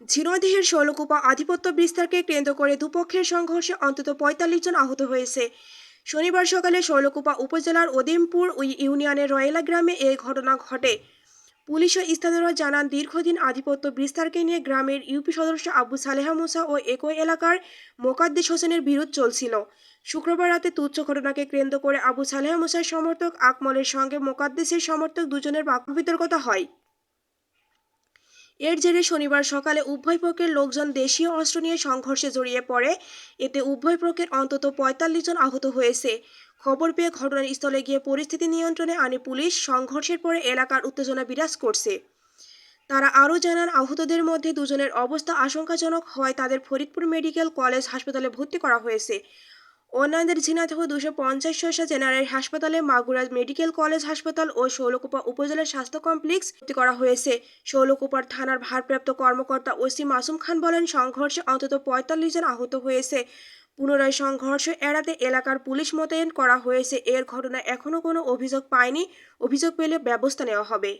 ঝিনাইদহের শৈলকুপা আধিপত্য বিস্তারকে কেন্দ্র করে দুপক্ষের সংঘর্ষে অন্তত পঁয়তাল্লিশ জন আহত হয়েছে। শনিবার সকালে শৈলকুপা উপজেলার ওদিমপুর ইউনিয়নের রয়েলা গ্রামে এই ঘটনা ঘটে। পুলিশ ও স্থানীয়রা জানান, দীর্ঘদিন আধিপত্য বিস্তারকে নিয়ে গ্রামের ইউপি সদস্য আবু সালেহা মুসা ও একই এলাকার মোকাদ্দেশ হোসেনের বিরোধ চলছিল। শুক্রবার রাতে তুচ্ছ ঘটনাকে কেন্দ্র করে আবু সালেহা মুসার সমর্থক আকমলের সঙ্গে মোকাদ্দেশের সমর্থক দুজনের বাক বিতর্কতা হয়। এর জেরে শনিবার সকালে উভয় পক্ষের লোকজন দেশীয় অস্ত্র নিয়ে সংঘর্ষে জড়িয়ে পড়ে। এতে উভয় পক্ষের অন্তত পঁয়তাল্লিশ জন আহত হয়েছে। খবর পেয়ে ঘটনাস্থলে গিয়ে পরিস্থিতি নিয়ন্ত্রণে আনে পুলিশ। সংঘর্ষের পরে এলাকার উত্তেজনা বিরাজ করছে। তারা আরও জানান, আহতদের মধ্যে দুজনের অবস্থা আশঙ্কাজনক। হওয়ায় তাদের ফরিদপুর মেডিকেল কলেজ হাসপাতালে ভর্তি করা হয়েছে। অন্যান্যদের ঝিনাইদহ দুশো পঞ্চাশ শস্য জেনারেল হাসপাতালে মাগুরা মেডিকেল কলেজ হাসপাতাল ও শৈলকুপা উপজেলা স্বাস্থ্য কমপ্লেক্স ভর্তি করা হয়েছে। শৈলকুপার থানার ভারপ্রাপ্ত কর্মকর্তা ওসি মাসুম খান বলেন, সংঘর্ষে অন্তত পঁয়তাল্লিশ জন আহত হয়েছে। পুনরায় সংঘর্ষ এড়াতে এলাকার পুলিশ মোতায়েন করা হয়েছে। এর ঘটনায় এখনও কোনো অভিযোগ পায়নি। অভিযোগ পেলে ব্যবস্থা নেওয়া হবে।